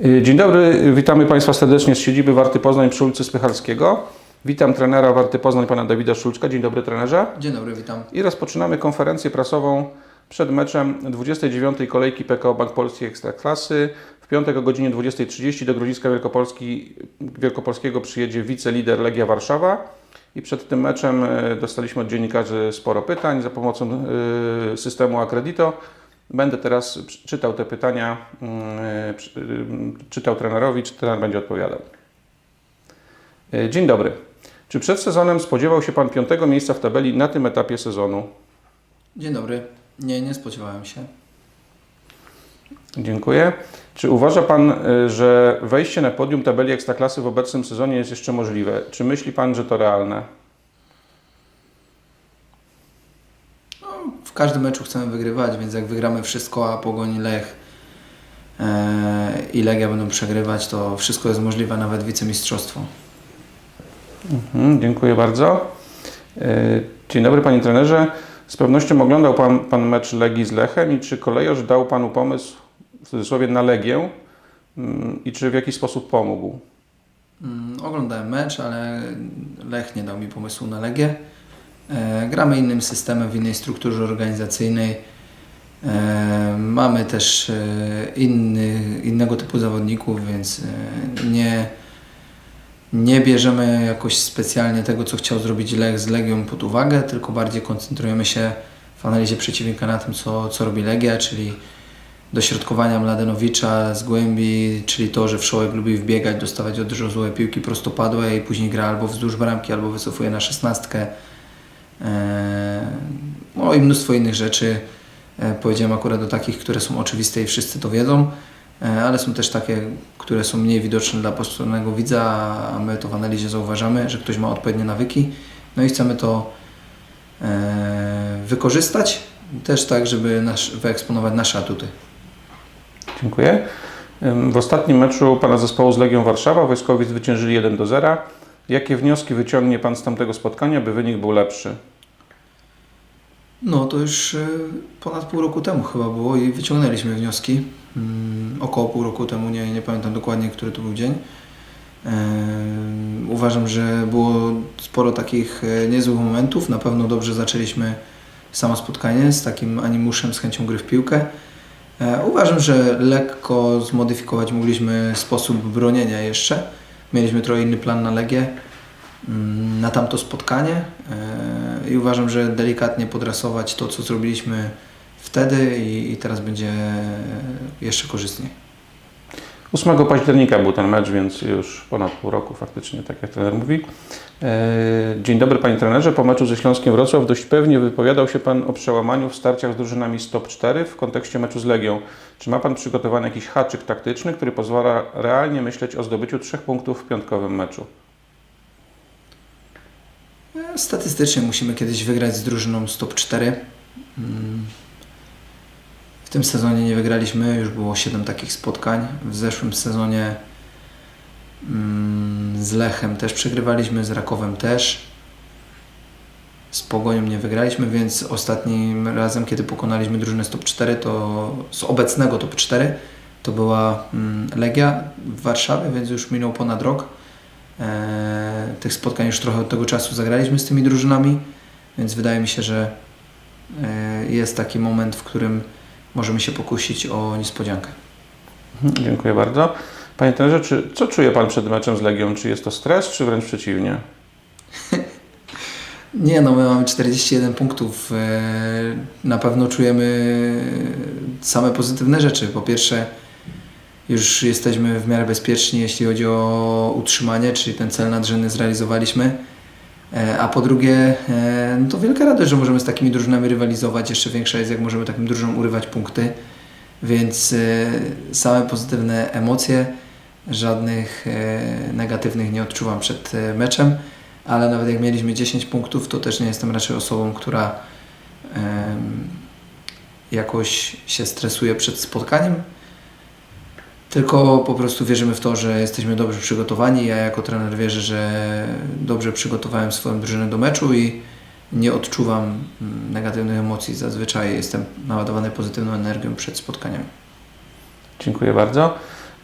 Y, Dzień dobry, witamy Państwa serdecznie z siedziby Warty Poznań przy ulicy Spychalskiego. Witam trenera Warty Poznań, pana Dawida Szulczka. Dzień dobry trenerze. Dzień dobry, witam. I rozpoczynamy konferencję prasową przed meczem 29. kolejki PKO Bank Polski Ekstraklasy. W piątek o godzinie 20.30 do Grodziska Wielkopolski, Wielkopolskiego przyjedzie wicelider Legia Warszawa. I przed tym meczem e, dostaliśmy od dziennikarzy sporo pytań za pomocą e, systemu Accredito. Będę teraz czytał te pytania, mm, ym, czytał trenerowi, czy trener będzie odpowiadał. E, Dzień dobry. Czy przed sezonem spodziewał się Pan piątego miejsca w tabeli na tym etapie sezonu? Dzień dobry. Nie, nie spodziewałem się. Dziękuję. Czy uważa Pan, y, że wejście na podium tabeli Ekstraklasy w obecnym sezonie jest jeszcze możliwe? Czy myśli Pan, że to realne? W każdym meczu chcemy wygrywać, więc jak wygramy wszystko, a Pogoń Lech e, i Legia będą przegrywać, to wszystko jest możliwe, nawet wicemistrzostwo. Mhm, dziękuję bardzo. Y, Dzień dobry Panie Trenerze. Z pewnością oglądał Pan, pan mecz Legii z Lechem i czy kolejorz dał Panu pomysł, w cudzysłowie, na Legię Mm, i czy w jakiś sposób pomógł? Mm, Oglądałem mecz, ale Lech nie dał mi pomysłu na Legię. E, gramy innym systemem, w innej strukturze organizacyjnej. E, mamy też e, inny, innego typu zawodników, więc nie, nie bierzemy jakoś specjalnie tego, co chciał zrobić Lech z Legią pod uwagę, tylko bardziej koncentrujemy się w analizie przeciwnika na tym, co, co robi Legia, czyli dośrodkowania Mladenowicza z głębi, czyli to, że Wszołek lubi wbiegać, dostawać od złe piłki prostopadłe i później gra albo wzdłuż bramki, albo wycofuje na szesnastkę. Eee, No i mnóstwo innych rzeczy. E, Powiedziałem akurat o takich, które są oczywiste i wszyscy to wiedzą, e, ale są też takie, które są mniej widoczne dla postronnego widza, a my to w analizie zauważamy, że ktoś ma odpowiednie nawyki. No i chcemy to e, wykorzystać też tak, żeby nasz, wyeksponować nasze atuty. Dziękuję. W ostatnim meczu Pana zespołu z Legią Warszawa wojskowi zwyciężyli 1 do 0. Jakie wnioski wyciągnie Pan z tamtego spotkania, by wynik był lepszy? No to już e, ponad pół roku temu chyba było i wyciągnęliśmy wnioski. Mm, Około pół roku temu, nie, nie pamiętam dokładnie, który to był dzień. Uważam, że było sporo takich e, niezłych momentów. Na pewno dobrze zaczęliśmy samo spotkanie z takim animuszem, z chęcią gry w piłkę. E, Uważam, że lekko zmodyfikować mogliśmy sposób bronienia jeszcze. Mieliśmy trochę inny plan na Legię na tamto spotkanie e, i uważam, że delikatnie podrasować to, co zrobiliśmy wtedy i, teraz będzie jeszcze korzystniej. 8 października był ten mecz, więc już ponad pół roku faktycznie, tak jak trener mówi. E, Dzień dobry Panie Trenerze. Po meczu ze Śląskiem Wrocław dość pewnie wypowiadał się Pan o przełamaniu w starciach z drużynami z top 4 w kontekście meczu z Legią. Czy ma Pan przygotowany jakiś haczyk taktyczny, który pozwala realnie myśleć o zdobyciu trzech punktów w piątkowym meczu? E, Statystycznie musimy kiedyś wygrać z drużyną top 4. Mm. W tym sezonie nie wygraliśmy, już było 7 takich spotkań. W zeszłym sezonie mm, z Lechem też przegrywaliśmy, z Rakowem też. Z Pogonią nie wygraliśmy, więc ostatnim razem, kiedy pokonaliśmy drużynę top 4, to z obecnego top 4, to była mm, Legia w Warszawie, więc już minął ponad rok. E, tych spotkań już trochę od tego czasu zagraliśmy z tymi drużynami, więc wydaje mi się, że e, jest taki moment, w którym możemy się pokusić o niespodziankę. Mhm, Dziękuję bardzo. Panie trenerze, czy, co czuje Pan przed meczem z Legią? Czy jest to stres, czy wręcz przeciwnie? Nie, no my mamy 41 punktów. e, Na pewno czujemy same pozytywne rzeczy. Po pierwsze, już jesteśmy w miarę bezpieczni, jeśli chodzi o utrzymanie, czyli ten cel nadrzędny zrealizowaliśmy. E, A po drugie, e, no to wielka radość, że możemy z takimi drużynami rywalizować. Jeszcze większa jest, jak możemy takim drużynom urywać punkty. Więc e, same pozytywne emocje, żadnych negatywnych nie odczuwam przed meczem ale nawet jak mieliśmy 10 punktów, to też nie jestem raczej osobą, która jakoś się stresuje przed spotkaniem. Tylko po prostu wierzymy w to, że jesteśmy dobrze przygotowani. Ja jako trener wierzę, że dobrze przygotowałem swoją drużynę do meczu i nie odczuwam mm, negatywnych emocji. Zazwyczaj jestem naładowany pozytywną energią przed spotkaniami. Dziękuję bardzo.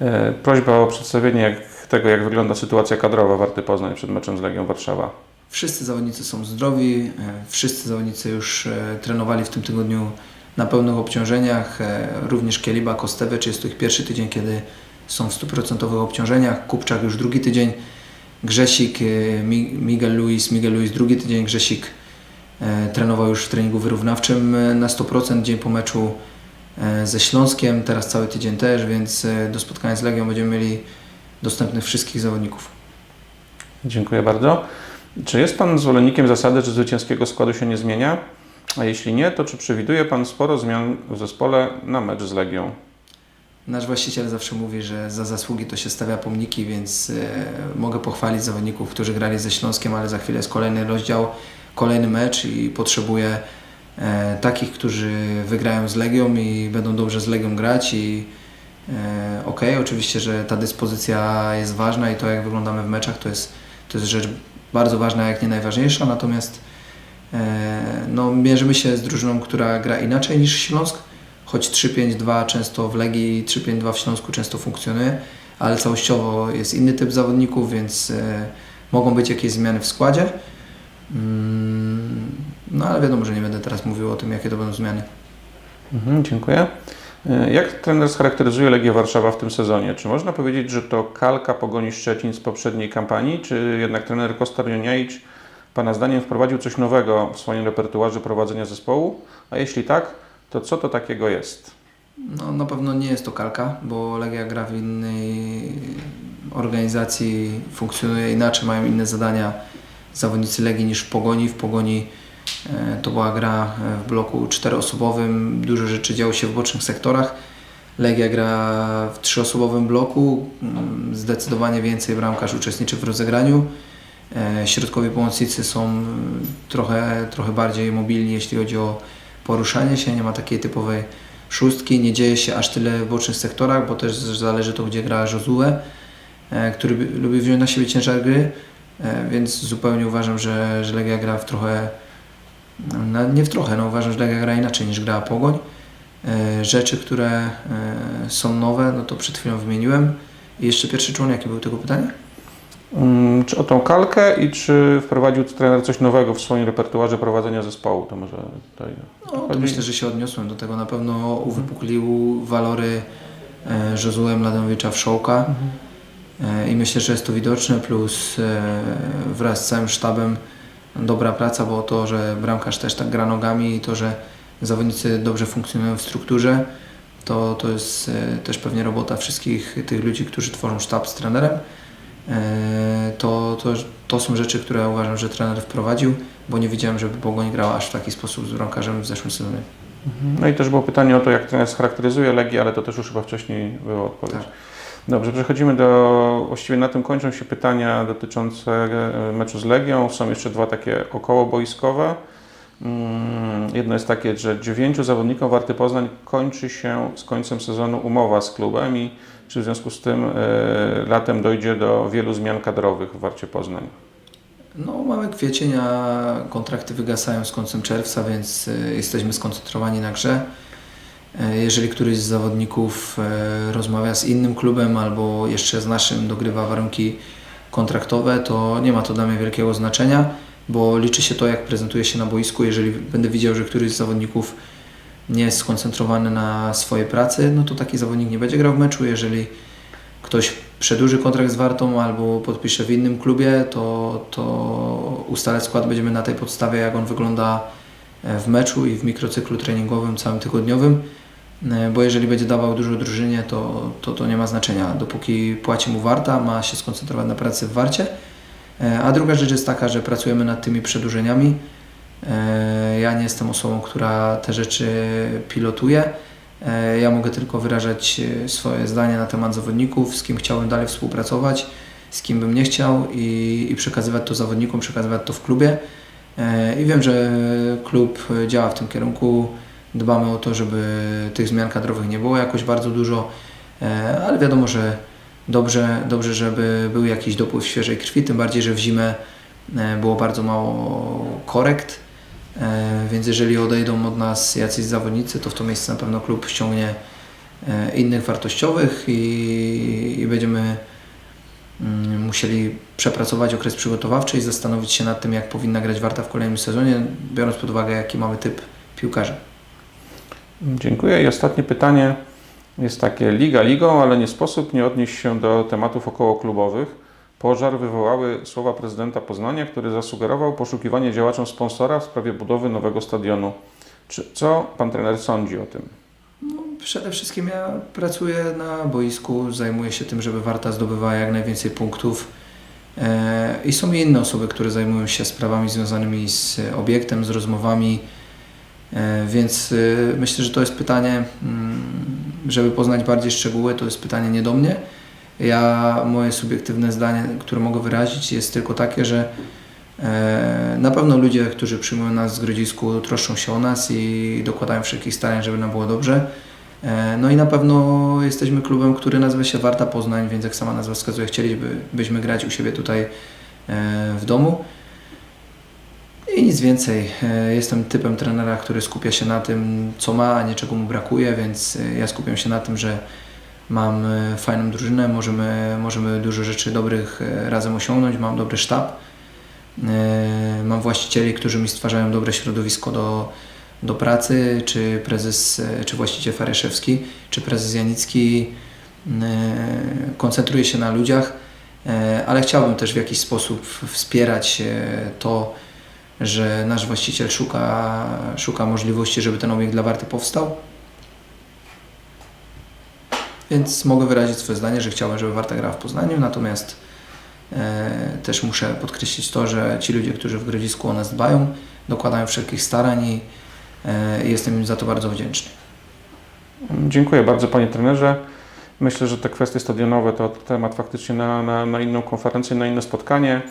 E, Prośba o przedstawienie tego, jak wygląda sytuacja kadrowa Warty Poznań przed meczem z Legią Warszawa. Wszyscy zawodnicy są zdrowi, e, wszyscy zawodnicy już e, trenowali w tym tygodniu na pełnych obciążeniach. e, Również Kieliba, Kostewicz jest to ich pierwszy tydzień, kiedy są w 100% obciążeniach. Kupczak już drugi tydzień. Grzesik, e, Mi- Miguel Luis, Miguel Luis drugi tydzień. Grzesik e, trenował już w treningu wyrównawczym na 100% dzień po meczu ze Śląskiem. Teraz cały tydzień też, więc do spotkania z Legią będziemy mieli dostępnych wszystkich zawodników. Dziękuję bardzo. Czy jest Pan zwolennikiem zasady, że zwycięskiego składu się nie zmienia? A jeśli nie, to czy przewiduje Pan sporo zmian w zespole na mecz z Legią? Nasz właściciel zawsze mówi, że za zasługi to się stawia pomniki, więc e, mogę pochwalić zawodników, którzy grali ze Śląskiem, ale za chwilę jest kolejny rozdział, kolejny mecz i potrzebuję e, takich, którzy wygrają z Legią i będą dobrze z Legią grać i e, okej, oczywiście, że ta dyspozycja jest ważna i to jak wyglądamy w meczach to jest, to jest rzecz bardzo ważna, jak nie najważniejsza, natomiast no, mierzymy się z drużyną, która gra inaczej niż Śląsk, choć 3-5-2 często w Legii, 3-5-2 w Śląsku często funkcjonuje, ale całościowo jest inny typ zawodników, więc e, mogą być jakieś zmiany w składzie. Mm, no ale wiadomo, że nie będę teraz mówił o tym, jakie to będą zmiany. Mhm, dziękuję. E, Jak trener scharakteryzuje Legię Warszawa w tym sezonie? Czy można powiedzieć, że to kalka Pogoni Szczecin z poprzedniej kampanii, czy jednak trener Kostar Joniajcz Pana zdaniem wprowadził coś nowego w swoim repertuarze prowadzenia zespołu? A jeśli tak, to co to takiego jest? No, na pewno nie jest to kalka, bo Legia gra w innej organizacji, funkcjonuje inaczej, mają inne zadania zawodnicy Legii niż w Pogoni. W Pogoni e, to była gra e, w bloku czteroosobowym, dużo rzeczy działo się w bocznych sektorach. Legia gra w trzyosobowym bloku, mm, zdecydowanie więcej bramkarz uczestniczy w rozegraniu. E, Środkowi pomocnicy są mm, trochę, trochę bardziej mobilni, jeśli chodzi o poruszanie się, nie ma takiej typowej szóstki, nie dzieje się aż tyle w bocznych sektorach, bo też zależy to, gdzie gra Josue, e, który lubi wziąć na siebie ciężar gry, e, więc zupełnie uważam, że, że Legia gra w trochę, no, nie w trochę, no uważam, że Legia gra inaczej niż grała Pogoń. E, Rzeczy, które e, są nowe, no to przed chwilą wymieniłem. I jeszcze pierwszy członek, jakie było tego pytania? Mm, Czy o tą kalkę i czy wprowadził trener coś nowego w swoim repertuarze prowadzenia zespołu? To może tutaj... No, to myślę, że się odniosłem do tego. Na pewno uwypuklił walory e, Josue Mladenowicza Wszołka e, i myślę, że jest to widoczne, plus e, wraz z całym sztabem dobra praca, bo to, że bramkarz też tak gra nogami i to, że zawodnicy dobrze funkcjonują w strukturze, to, to jest też pewnie robota wszystkich tych ludzi, którzy tworzą sztab z trenerem. E, To, to, to są rzeczy, które uważam, że trener wprowadził, bo nie widziałem, żeby Pogoń grała aż w taki sposób z bramkarzem w zeszłym sezonie. No i też było pytanie o to, jak trener scharakteryzuje Legię, ale to też już chyba wcześniej była odpowiedź. Tak. Dobrze, przechodzimy do, właściwie na tym kończą się pytania dotyczące e, meczu z Legią. Są jeszcze dwa takie okołoboiskowe. Mm, Jedno jest takie, że dziewięciu zawodnikom Warty Poznań kończy się z końcem sezonu umowa z klubem i czy w związku z tym e, latem dojdzie do wielu zmian kadrowych w Warcie Poznań? No, mamy kwiecień, a kontrakty wygasają z końcem czerwca, więc e, jesteśmy skoncentrowani na grze. E, Jeżeli któryś z zawodników rozmawia z innym klubem albo jeszcze z naszym dogrywa warunki kontraktowe, to nie ma to dla mnie wielkiego znaczenia, bo liczy się to, jak prezentuje się na boisku. Jeżeli będę widział, że któryś z zawodników nie jest skoncentrowany na swojej pracy, no to taki zawodnik nie będzie grał w meczu. Jeżeli ktoś przedłuży kontrakt z Wartą albo podpisze w innym klubie, to, to ustalać skład będziemy na tej podstawie, jak on wygląda e, w meczu i w mikrocyklu treningowym całym tygodniowym, E, bo jeżeli będzie dawał dużo drużynie, to, to to nie ma znaczenia. Dopóki płaci mu Warta, ma się skoncentrować na pracy w Warcie. E, A druga rzecz jest taka, że pracujemy nad tymi przedłużeniami. E, Ja nie jestem osobą, która te rzeczy pilotuje. E, Ja mogę tylko wyrażać e, swoje zdanie na temat zawodników, z kim chciałbym dalej współpracować, z kim bym nie chciał i, i przekazywać to zawodnikom, przekazywać to w klubie. I wiem, że klub działa w tym kierunku. Dbamy o to, żeby tych zmian kadrowych nie było jakoś bardzo dużo, ale wiadomo, że dobrze, dobrze żeby był jakiś dopływ świeżej krwi, tym bardziej, że w zimę było bardzo mało korekt. E, Więc jeżeli odejdą od nas jacyś zawodnicy, to w to miejsce na pewno klub ściągnie e, innych wartościowych i, i będziemy mm, musieli przepracować okres przygotowawczy i zastanowić się nad tym, jak powinna grać Warta w kolejnym sezonie, biorąc pod uwagę, jaki mamy typ piłkarza. Dziękuję. I ostatnie pytanie jest takie: Liga ligą, ale nie sposób nie odnieść się do tematów okołoklubowych. Pożar wywołały słowa prezydenta Poznania, który zasugerował poszukiwanie działaczom sponsora w sprawie budowy nowego stadionu. Czy, co pan trener sądzi o tym? Przede wszystkim ja pracuję na boisku, zajmuję się tym, żeby Warta zdobywała jak najwięcej punktów. E, I są inne osoby, które zajmują się sprawami związanymi z obiektem, z rozmowami. E, Więc y, myślę, że to jest pytanie, mm, żeby poznać bardziej szczegóły, to jest pytanie nie do mnie. Ja, moje subiektywne zdanie, które mogę wyrazić, jest tylko takie, że e, na pewno ludzie, którzy przyjmują nas z Grodzisku, troszczą się o nas i dokładają wszelkich starań, żeby nam było dobrze. E, No i na pewno jesteśmy klubem, który nazywa się Warta Poznań, więc jak sama nazwa wskazuje, chcielibyśmy grać u siebie tutaj e, w domu. I nic więcej. Jestem typem trenera, który skupia się na tym, co ma, a nie czego mu brakuje, więc ja skupiam się na tym, że mam fajną drużynę, możemy, możemy dużo rzeczy dobrych e, razem osiągnąć, mam dobry sztab. E, Mam właścicieli, którzy mi stwarzają dobre środowisko do, do pracy, czy prezes, e, czy właściciel Fareszewski, czy prezes Janicki koncentruje się na ludziach, ale chciałbym też w jakiś sposób wspierać to, że nasz właściciel szuka, szuka możliwości, żeby ten obiekt dla Warty powstał. Więc mogę wyrazić swoje zdanie, że chciałbym, żeby Warta grała w Poznaniu, natomiast e, też muszę podkreślić to, że ci ludzie, którzy w Grodzisku o nas dbają, dokładają wszelkich starań i e, jestem im za to bardzo wdzięczny. Dziękuję bardzo panie trenerze. Myślę, że te kwestie stadionowe to temat faktycznie na, na, na inną konferencję, na inne spotkanie.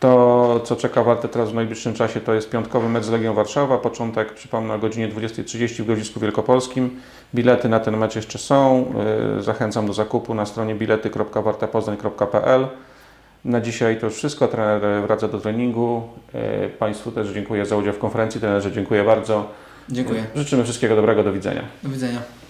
To, co czeka Wartę teraz w najbliższym czasie, to jest piątkowy mecz z Legią Warszawa. Początek, przypomnę, o godzinie 20.30 w Grodzisku Wielkopolskim. Bilety na ten mecz jeszcze są. Yy, Zachęcam do zakupu na stronie bilety.wartapoznań.pl. Na dzisiaj to już wszystko. Trener wraca do treningu. Yy, Państwu też dziękuję za udział w konferencji. Trenerze, dziękuję bardzo. Dziękuję. Życzymy wszystkiego dobrego. Do widzenia. Do widzenia.